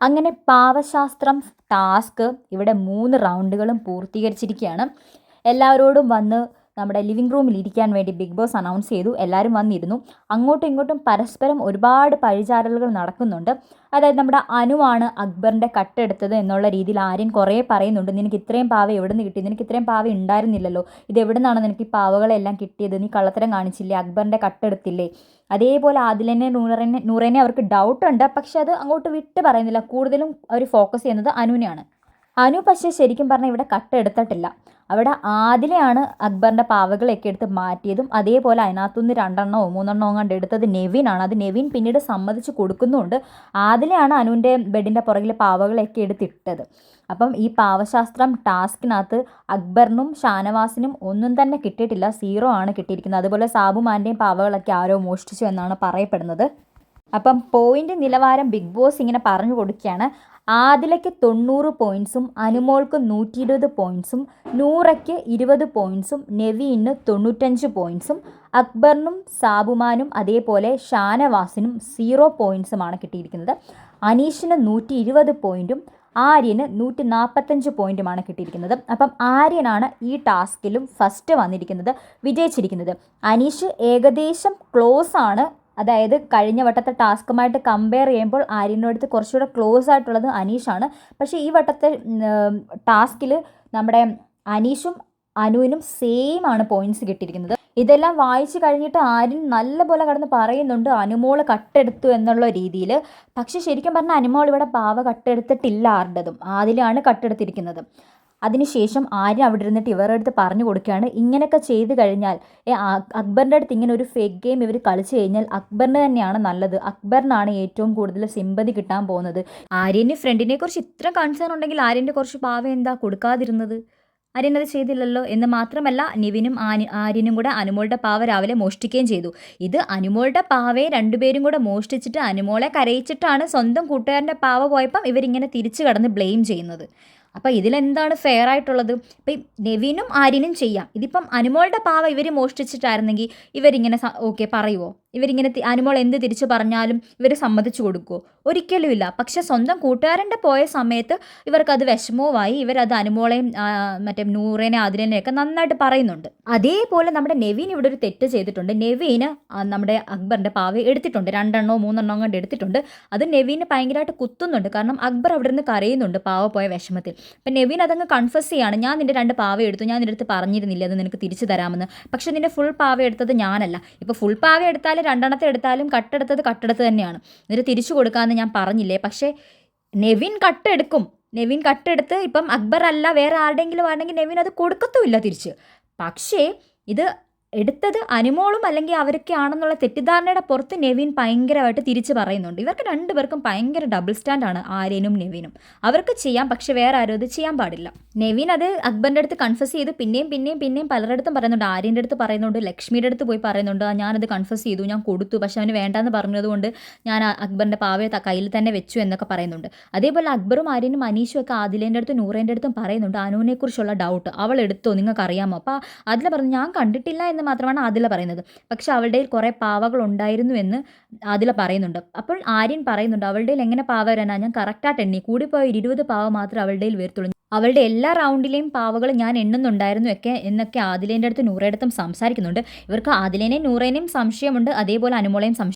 അങ്ങനെ പാവശാസ്ത്രം ടാസ്ക് ഇവിടെ മൂന്ന് റൗണ്ടുകളും പൂർത്തീകരിച്ചിരിക്കുകയാണ്. എല്ലാവരോടും വന്ന് നമ്മുടെ ലിവിംഗ് റൂമിൽ ഇരിക്കാൻ വേണ്ടി ബിഗ് ബോസ് അനൗൺസ് ചെയ്തു. എല്ലാവരും വന്നിരുന്നു. അങ്ങോട്ടും ഇങ്ങോട്ടും പരസ്പരം ഒരുപാട് പഴിചാരലുകൾ നടക്കുന്നുണ്ട്. അതായത് നമ്മുടെ അനുവാണ് അക്ബറിന്റെ കട്ടെടുത്തത് എന്നുള്ള രീതിയിൽ ആര്യൻ കുറേ പറയുന്നുണ്ട്. നിനക്ക് ഇത്രയും പാവ എവിടെ നിന്ന് കിട്ടി? നിനക്ക് ഇത്രയും പാവ ഉണ്ടായിരുന്നില്ലല്ലോ. ഇത് എവിടെ നിന്നാണ് നിനക്ക് ഈ പാവകളെല്ലാം കിട്ടിയത്? നീ കള്ളത്തരം കാണിച്ചില്ലേ? അക്ബറിന്റെ കട്ടെടുത്തില്ലേ അതേപോലെ ആദിലിനെ നൂറനെ നൂറേനെ അവർക്ക് ഡൗട്ടുണ്ട് പക്ഷെ അത് അങ്ങോട്ട് വിട്ട് പറയുന്നില്ല. കൂടുതലും അവർ ഫോക്കസ് ചെയ്യുന്നത് അനുവിനെയാണ് അനു പക്ഷേ ശരിക്കും പറഞ്ഞാൽ ഇവിടെ കട്ട് എടുത്തിട്ടില്ല. അവിടെ ആദിലെയാണ് അക്ബറിന്റെ പാവകളൊക്കെ എടുത്ത് മാറ്റിയതും അതേപോലെ അതിനകത്തുനിന്ന് രണ്ടെണ്ണമോ മൂന്നെണ്ണമോ കണ്ട് എടുത്തത് നെവിനാണ്. അത് നെവിൻ പിന്നീട് സമ്മതിച്ച് കൊടുക്കുന്നുണ്ട്. ആദിലെയാണ് അനുവിന്റെ ബെഡിന്റെ പുറകിൽ പാവകളൊക്കെ എടുത്തിട്ടത്. അപ്പം ഈ പാവശാസ്ത്രം ടാസ്കിനകത്ത് അക്ബറിനും ഷാനവാസിനും ഒന്നും തന്നെ കിട്ടിയിട്ടില്ല. സീറോ ആണ് കിട്ടിയിരിക്കുന്നത്. അതുപോലെ സാബുമാന്റെയും പാവകളൊക്കെ ആരോ മോഷ്ടിച്ചു എന്നാണ് പറയപ്പെടുന്നത്. അപ്പം പോയിന്റ് നിലവാരം ബിഗ് ബോസ് ഇങ്ങനെ പറഞ്ഞു കൊടുക്കുകയാണ്. ആദിലയ്ക്ക് തൊണ്ണൂറ് പോയിൻസും അനുമോൾക്ക് നൂറ്റി ഇരുപത് പോയിന്റ്സും നൂറയ്ക്ക് ഇരുപത് പോയിൻസും നെവീന് തൊണ്ണൂറ്റഞ്ച് പോയിൻസും അക്ബറിനും സാബുമാനും അതേപോലെ ഷാനവാസിനും സീറോ പോയിന്റ്സുമാണ് കിട്ടിയിരിക്കുന്നത്. അനീഷിന് നൂറ്റി ഇരുപത് പോയിന്റും ആര്യന് നൂറ്റി നാൽപ്പത്തഞ്ച് പോയിന്റുമാണ് കിട്ടിയിരിക്കുന്നത്. അപ്പം ആര്യനാണ് ഈ ടാസ്കിലും ഫസ്റ്റ് വന്നിരിക്കുന്നത് വിജയിച്ചിരിക്കുന്നത്. അനീഷ് ഏകദേശം ക്ലോസ് ആണ് അതായത് കഴിഞ്ഞ വട്ടത്തെ ടാസ്കുമായിട്ട് കമ്പയർ ചെയ്യുമ്പോൾ ആര്യനോടത്ത് കുറച്ചുകൂടെ ക്ലോസ് ആയിട്ടുള്ളത് അനീഷാണ്. പക്ഷേ ഈ വട്ടത്തെ ടാസ്കിൽ നമ്മുടെ അനീഷും അനുവിനും സെയിം ആണ് പോയിന്റ്സ് കിട്ടിയിരിക്കുന്നത്. ഇതെല്ലാം വായിച്ചു കഴിഞ്ഞിട്ട് ആര്യൻ നല്ലപോലെ കടന്ന് പറയുന്നുണ്ട് അനുമോൾ കട്ടെടുത്തു എന്നുള്ള രീതിയിൽ. പക്ഷേ ശരിക്കും പറഞ്ഞാൽ അനുമോൾ ഇവിടെ പാവ കട്ടെടുത്തിട്ടില്ല ആരുടേതും. ആദിലാണ് കട്ടെടുത്തിരിക്കുന്നത്. അതിനുശേഷം ആര്യ അവിടെ ഇരുന്നിട്ട് ഇവരുടെ അടുത്ത് പറഞ്ഞു കൊടുക്കുകയാണ്. ഇങ്ങനെയൊക്കെ ചെയ്തു കഴിഞ്ഞാൽ അക്ബറിന്റെ അടുത്ത് ഇങ്ങനെ ഒരു ഫേക്ക് ഗെയിം ഇവർ കളിച്ചു കഴിഞ്ഞാൽ അക്ബറിന് തന്നെയാണ് നല്ലത്. അക്ബറിനാണ് ഏറ്റവും കൂടുതൽ സിമ്പതി കിട്ടാൻ പോകുന്നത്. ആര്യന് ഫ്രണ്ടിനെ കുറിച്ച് ഇത്ര കൺസേൺ ഉണ്ടെങ്കിൽ ആര്യന്റെ കുറച്ച് പാവം എന്താ കൊടുക്കാതിരുന്നത്? ആര്യൻ അത് ചെയ്തില്ലല്ലോ എന്ന് മാത്രമല്ല നിവിനും ആനി ആര്യനും കൂടെ അനുമോളുടെ പാവ രാവിലെ മോഷ്ടിക്കുകയും ചെയ്തു. ഇത് അനുമോളുടെ പാവയെ രണ്ടുപേരും കൂടെ മോഷ്ടിച്ചിട്ട് അനുമോളെ കരയിച്ചിട്ടാണ് സ്വന്തം കൂട്ടുകാരന്റെ പാവ പോയപ്പം ഇവരിങ്ങനെ തിരിച്ചു കടന്ന് ബ്ലെയിം ചെയ്യുന്നത്. അപ്പോൾ ഇതിലെന്താണ് ഫെയർ ആയിട്ടുള്ളത്? ഇപ്പം നെവിനും ആര്യനും ചെയ്യാം. ഇതിപ്പം അനുമോളുടെ പാവ ഇവർ മോഷ്ടിച്ചിട്ടായിരുന്നെങ്കിൽ ഇവരിങ്ങനെ ഓക്കെ പറയുമോ ഇവരിങ്ങനെ അനുമോൾ എന്ത് തിരിച്ചു പറഞ്ഞാലും ഇവർ സമ്മതിച്ചു കൊടുക്കുമോ ഒരിക്കലുമില്ല. പക്ഷെ സ്വന്തം കൂട്ടുകാരന്റെ പോയ സമയത്ത് ഇവർക്കത് വിഷമവുമായി ഇവരത് അനുമോളെയും മറ്റേ നൂറേനെ അതിനെയൊക്കെ നന്നായിട്ട് പറയുന്നുണ്ട്. അതേപോലെ നമ്മുടെ നെവീൻ ഇവിടെ ഒരു തെറ്റ് ചെയ്തിട്ടുണ്ട്. നെവീന് നമ്മുടെ അക്ബറിന്റെ പാവ എടുത്തിട്ടുണ്ട്. രണ്ടെണ്ണോ മൂന്നെണ്ണോ കണ്ട് എടുത്തിട്ടുണ്ട്. അത് നെവീന് ഭയങ്കരമായിട്ട് കുത്തുന്നുണ്ട്. കാരണം അക്ബർ അവിടെ നിന്ന് കരയുന്നുണ്ട് പാവ പോയ വിഷമത്തിൽ. അപ്പം നെവീൻ അതങ്ങ് കൺഫസ് ചെയ്യാണ്. ഞാൻ നിന്റെ രണ്ട് പാവ എടുത്തു. ഞാൻ നിന്റെ അടുത്ത് പറഞ്ഞിരുന്നില്ല. അത് നിനക്ക് തിരിച്ചു തരാമെന്ന്. പക്ഷെ നിന്റെ ഫുൾ പാവ എടുത്തത് ഞാനല്ല. ഇപ്പോൾ ഫുൾ പാവ എടുത്താൽ രണ്ടെണ്ണത്തെ എടുത്താലും കട്ടെടുത്തത് കട്ടെടുത്ത് തന്നെയാണ്. എന്നിട്ട് തിരിച്ചു കൊടുക്കാമെന്ന് ഞാൻ പറഞ്ഞില്ലേ? പക്ഷേ നെവിൻ കട്ടെടുക്കും. നെവിൻ കട്ടെടുത്ത് ഇപ്പം അക്ബർ അല്ല വേറെ ആരുടെങ്കിലും ആണെങ്കിൽ നെവിൻ അത് കൊടുക്കത്തുമില്ല തിരിച്ച്. പക്ഷേ ഇത് എടുത്തത് അനുമോളും അല്ലെങ്കിൽ അവരൊക്കെ ആണെന്നുള്ള തെറ്റിദ്ധാരണയുടെ പുറത്ത് നെവിൻ ഭയങ്കരമായിട്ട് തിരിച്ച് പറയുന്നുണ്ട്. ഇവർക്ക് രണ്ടുപേർക്കും ഭയങ്കര ഡബിൾ സ്റ്റാൻഡാണ് ആര്യനും നെവിനും. അവർക്ക് ചെയ്യാം പക്ഷെ വേറെ ആരും അത് ചെയ്യാൻ പാടില്ല. നെവിൻ അത് അക്ബറിന്റെ അടുത്ത് കൺഫസ് ചെയ്ത് പിന്നെയും പിന്നെയും പിന്നെയും പലരുടെ പറയുന്നുണ്ട്. ആര്യന്റെ അടുത്ത് പറയുന്നുണ്ട് ലക്ഷ്മിയുടെ അടുത്ത് പോയി പറയുന്നുണ്ട് ഞാനത് കൺഫസ് ചെയ്തു ഞാൻ കൊടുത്തു പക്ഷെ അവന് വേണ്ടെന്ന് പറഞ്ഞതുകൊണ്ട് ഞാൻ അക്ബറിന്റെ പാവയെ കയ്യിൽ തന്നെ വെച്ചു എന്നൊക്കെ പറയുന്നുണ്ട്. അതേപോലെ അക്ബറും ആര്യനും അനീഷും ഒക്കെ ആദിലേന്റെ അടുത്തും നൂറേന്റെ അടുത്തും പറയുന്നുണ്ട് അനുവിനെക്കുറിച്ചുള്ള ഡൗട്ട് അവൾ എടുത്തോ നിങ്ങൾക്ക് അറിയാമോ അപ്പോൾ അതിൽ പറഞ്ഞു ഞാൻ കണ്ടിട്ടില്ല എന്ന് മാത്രമാണ് ആദില പറയുന്നത്. പക്ഷെ അവളുടെ കുറേ പാവകൾ ഉണ്ടായിരുന്നു എന്ന് ആദില പറയുന്നുണ്ട്. അപ്പോൾ ആര്യൻ പറയുന്നുണ്ട് അവളുടെ എങ്ങനെ പാവ വരാനാ? ഞാൻ കറക്റ്റായിട്ട് എണ്ണി. കൂടിപ്പോയ ഇരുപത് പാവ മാത്രം അവളുടെ വരത്തുള്ളൂ. അവളുടെ എല്ലാ റൗണ്ടിലെയും പാവകൾ ഞാൻ എണ്ണുന്നുണ്ടായിരുന്നു ഒക്കെ എന്നൊക്കെ ആദിലേന്റെ അടുത്ത് നൂറയുടെ സംസാരിക്കുന്നുണ്ട്. ഇവർക്ക് ആദിലേനെയും നൂറേനെയും സംശയമുണ്ട് അതേപോലെ അനുമോളെയും സംശയം